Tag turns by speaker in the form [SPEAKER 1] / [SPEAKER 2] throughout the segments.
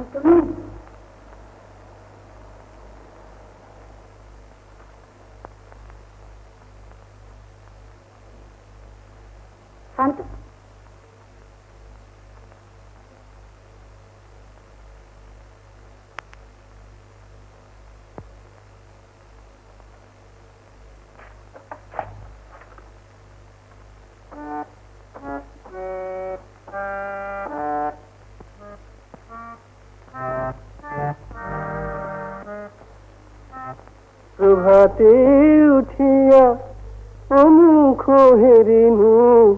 [SPEAKER 1] afternoon. Fantastic.
[SPEAKER 2] প্রভাতে উঠিয়া অমুখ হেরিনু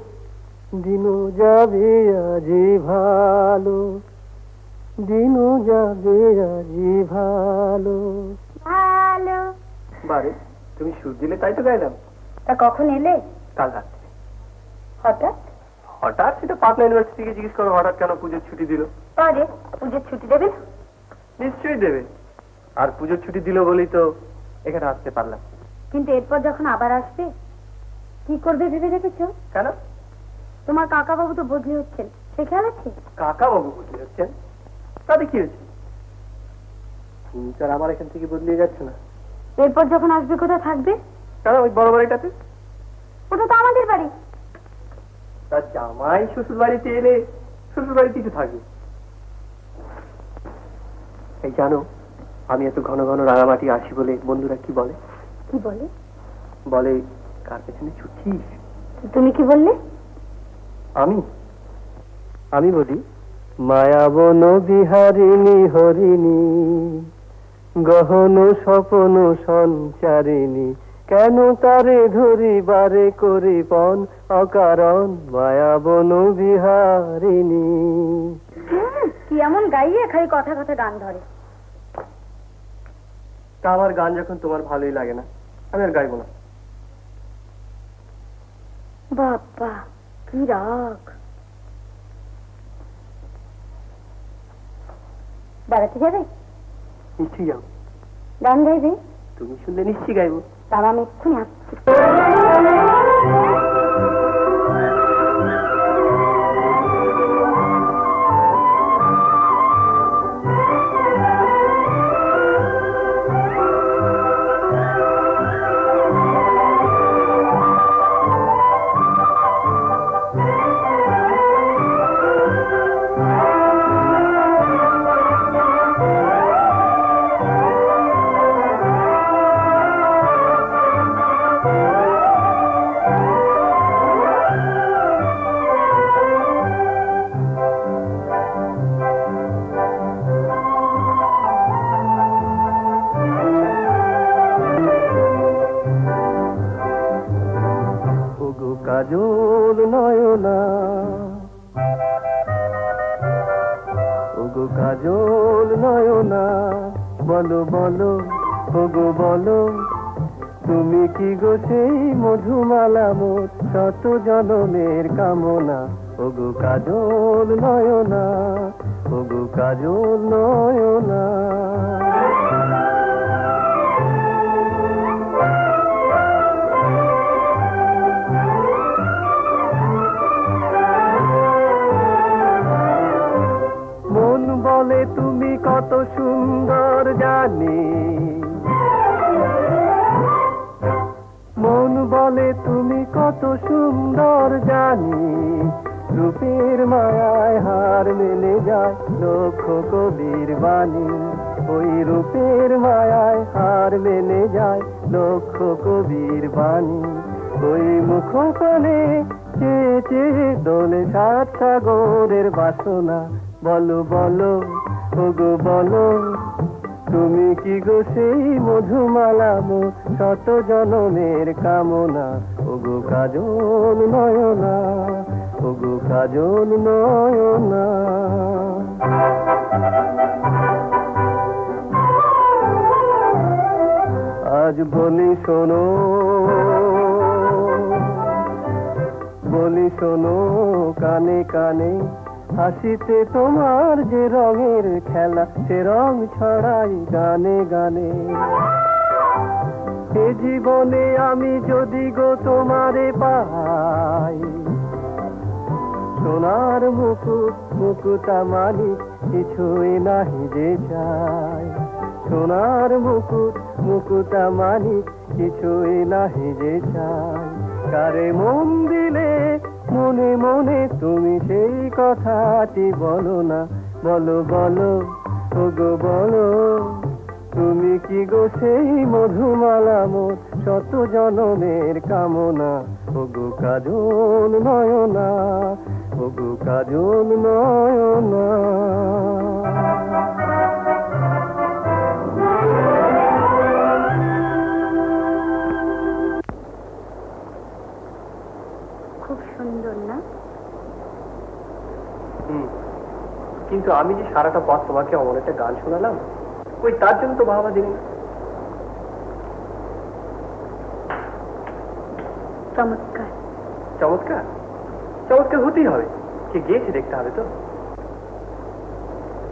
[SPEAKER 2] দিন যাবে আজি ভালো দিন যাবে আজি ভালো।
[SPEAKER 1] ভালো।
[SPEAKER 2] বারে তুমি সুর দিলে তাই তো গাইলাম।
[SPEAKER 1] তা কখন এলে?
[SPEAKER 2] কাল রাত্রে।
[SPEAKER 1] হঠাৎ?
[SPEAKER 2] হঠাৎ সেটা পাটনা ইউনিভার্সিটি থেকে জিজ্ঞেস করো হঠাৎ কেন পুজোর ছুটি দিল?
[SPEAKER 1] পুজোর ছুটি দেবে।
[SPEAKER 2] নিশ্চয়ই দেবে। আর পুজোর ছুটি দিল বলেই তো এখানে আসতে পারলাম।
[SPEAKER 1] কিন্তু এরপর যখন আবার আসবে কি করবে ভেবে রেখেছো
[SPEAKER 2] কেন?
[SPEAKER 1] তোমার কাকা বাবু তো বদলি হচ্ছেন। সে খেয়াল আছে?
[SPEAKER 2] কাকা বাবু বদলে যাচ্ছেন তাতে কি হয়েছে? তুমি তো আমার এখান থেকে বদলিয়ে যাচ্ছে না।
[SPEAKER 1] এরপর যখন আসবে কোথায় থাকবে?
[SPEAKER 2] কেন ওই বড় বাড়িটাতে?
[SPEAKER 1] ওটা তো আমাদের বাড়ি।
[SPEAKER 2] তার জামাই শ্বশুর বাড়িতে এলে শ্বশুর বাড়িতে কিছু থাকবে এই জানো আমি এত ঘন ঘন রাঙামাটি আসি বলে বন্ধুরা কি বলে?
[SPEAKER 1] কি বলে?
[SPEAKER 2] বলে কার পেছনে ছুটছিস?
[SPEAKER 1] তুমি কি বললে?
[SPEAKER 2] আমি? আমি বলি মায়াবন বিহারিণী হরিণী গহন স্বপন সঞ্চারিণী কেন তারে ধরি বারে করি পন অকারণ মায়াবন বিহারিণী
[SPEAKER 1] কি এমন গাইয়ে খালি কথা কথা গান ধরে?
[SPEAKER 2] তা আমার গান যখন তোমার ভালোই লাগে না আমি আর গাইবো না।
[SPEAKER 1] বাবা কি রাগ। বেড়াতে যাবে?
[SPEAKER 2] নিশ্চয়ই যাও
[SPEAKER 1] গান গাইবে?
[SPEAKER 2] তুমি শুনলে নিশ্চয়ই গাইবো।
[SPEAKER 1] দাঁড়া আমি এক্ষুনি আসছি
[SPEAKER 2] ওগো ওগো কাজল নয়না। বলো বলো, ওগো, বলো, তুমি কি গো সেই মধুমালা মোর শত জনমের কামনা? ওগো কাজল নয়না, ওগো কাজল নয়না। তুমি কত সুন্দর জানি। মন বলে তুমি কত সুন্দর জানি। রূপের মায়ায় হার মেলে যায় লক্ষ কবির বাণী। ওই রূপের মায়ায় হার মেলে যায় লক্ষ কবির বাণী। ওই মুখ কানে চেয়ে চেয়ে দোলে সাত সাগরের বাসনা। বলো বলো ওগো বলো, তুমি কি গো সেই মধুমালা মো শত জনমের কামনা? ওগো কাজল নয়না, ওগো কাজল নয়না। আজ বলি শোনো বলি শোনো কানে কানে হাসিতে তোমার যে রঙের খেলা, সে রং ছড়াই গানে গানে। এ জীবনে আমি যদি গো তোমারে পাই, সোনার মুকুট মুকুতা মানিক কিছুই নাহি যে চাই। সোনার মুকুট মুকুতা মানিক কিছুই নাহি যে চাই। কারে মন দিলে মনে মনে তুমি সেই কথাটি বলো না। বলো বলো, ওগো, বলো, তুমি কি গো সেই মধুমালা মোর শত জনমের কামনা? ওগো, কাজল নয়না, ওগো, কাজল নয়না। কিন্তু আমি যে সারাটা পথ তোমাকে অমন একটা গান শোনালাম ওই তার জন্য তো বাবা দিন
[SPEAKER 1] চমৎকার।
[SPEAKER 2] চমৎকার? চমৎকার হতেই হবে। কে গিয়েছে দেখতে হবে তো।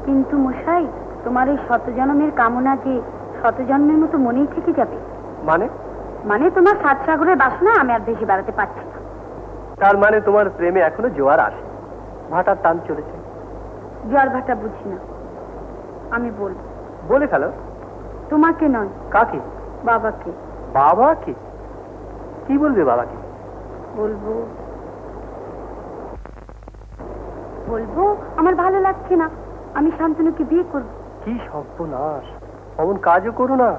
[SPEAKER 1] কিন্তু মশাই তোমার এই শত জন্মের কামনা যে শত জন্মের মতো মনেই থেকে যাবে।
[SPEAKER 2] মানে?
[SPEAKER 1] মানে তোমার সাত সাগরের বাসনা আমি আর বেশি বাড়াতে পারছি না।
[SPEAKER 2] তার মানে তোমার প্রেমে এখনও জোয়ার আসে। ভাটার টান চলেছে।
[SPEAKER 1] জল ভাটা বুঝি না। আমি বলব
[SPEAKER 2] বলে ফেলো।
[SPEAKER 1] তোমাকে নয়।
[SPEAKER 2] কাকে?
[SPEAKER 1] বাবাকে।
[SPEAKER 2] বাবাকে? কি বলবে বাবাকে?
[SPEAKER 1] বলব। বলব আমার ভালো লাগছে না। আমি শান্তনুকে বিয়ে করব।
[SPEAKER 2] কি সর্বনাশ। অমন কাজও করো না।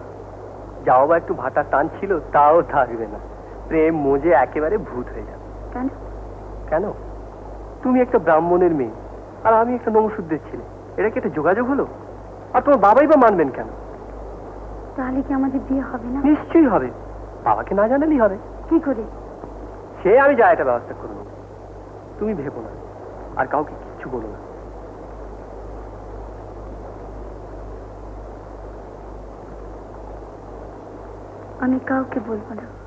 [SPEAKER 2] যাও বা একটু ভাটার টান ছিল তাও থাকবে না। প্রেম মজে একেবারে ভূত হয়ে যাবে।
[SPEAKER 1] কেন?
[SPEAKER 2] কেন? তুমি একটা ব্রাহ্মণের মেয়ে। আর আমি একটা নমশূদ্রের ছেলে এটা কি একটা যোগাযোগ হলো? আর তোমার বাবাই বা মানবেন কেন?
[SPEAKER 1] তাহলে কি আমাদের বিয়ে হবে না?
[SPEAKER 2] নিশ্চয়ই হবে। বাবাকে না জানালেই হবে।
[SPEAKER 1] কি করে?
[SPEAKER 2] সে আমি যা একটা ব্যবস্থা করে নেব তুমি ভেবো না। আর কাউকে কিচ্ছু বলো না।
[SPEAKER 1] আমি কাউকে বলব না।